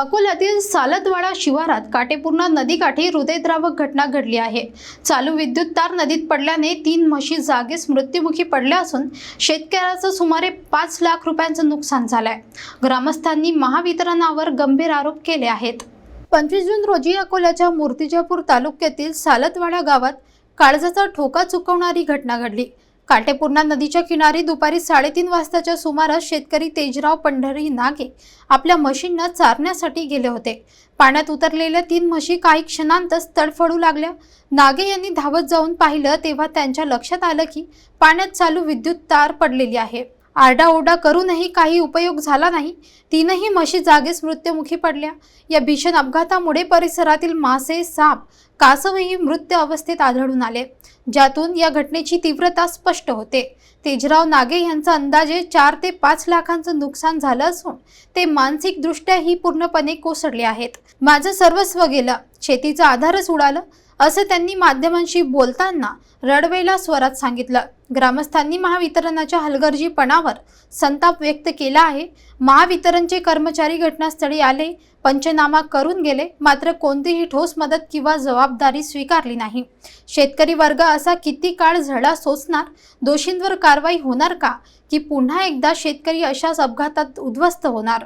अकोल्यातील सालतवाडा शिवारात काटेपूर्णा नदीकाठी हृदयद्रावक घटना घडली आहे. चालू विद्युत तार नदीत पडल्याने तीन म्हशी जागीच मृत्युमुखी पडल्या असून शेतकऱ्याचं सुमारे पाच लाख रुपयांचं नुकसान झालंय. ग्रामस्थांनी महावितरणावर गंभीर आरोप केले आहेत. पंचवीस जून रोजी अकोल्याच्या मूर्तिजापूर तालुक्यातील सालतवाडा गावात काळजाचा ठोका चुकवणारी घटना घडली. काटेपूर्णा नदीच्या किनारी दुपारी साडेतीन वाजताच्या सुमारास शेतकरी तेजराव पंढरी नागे आपल्या म्हशींना चारण्यासाठी गेले होते. पाण्यात उतरलेल्या तीन म्हशी काही क्षणांतच तडफडू लागल्या. नागे यांनी धावत जाऊन पाहिलं तेव्हा त्यांच्या लक्षात आलं की पाण्यात चालू विद्युत तार पडलेली आहे. आरडाओरडा करूनही काही उपयोग झाला नाही. तीनही म्हशी जागीच मृत्युमुखी पडल्या. या भीषण अपघातामुळे परिसरातील मासे साप कासवही मृत्य अवस्थेत आढळून आले. ज्यातून या घटनेची तीव्रता स्पष्ट होते. तेजराव नागे यांचा अंदाजे चार ते पाच लाखांचं नुकसान झालं असून ते मानसिकदृष्ट्याही पूर्णपणे कोसळले आहेत. माझं सर्वस्व गेलं. शेतीचा आधारच उडालं. असं त्यांनी माध्यमांशी बोलताना रडवेला स्वरात सांगितलं. ग्रामस्थांनी महावितरणाच्या हलगर्जीपणावर संताप व्यक्त केला आहे. महावितरणचे कर्मचारी घटनास्थळी आले पंचनामा करून गेले मात्र कोणतीही ठोस मदत किंवा जबाबदारी स्वीकारली नाही. शेतकरी वर्ग असा किती काळ झळा सोसणार? दोषींवर कारवाई होणार का? की पुन्हा एकदा शेतकरी अशाच अपघातात उद्ध्वस्त होणार?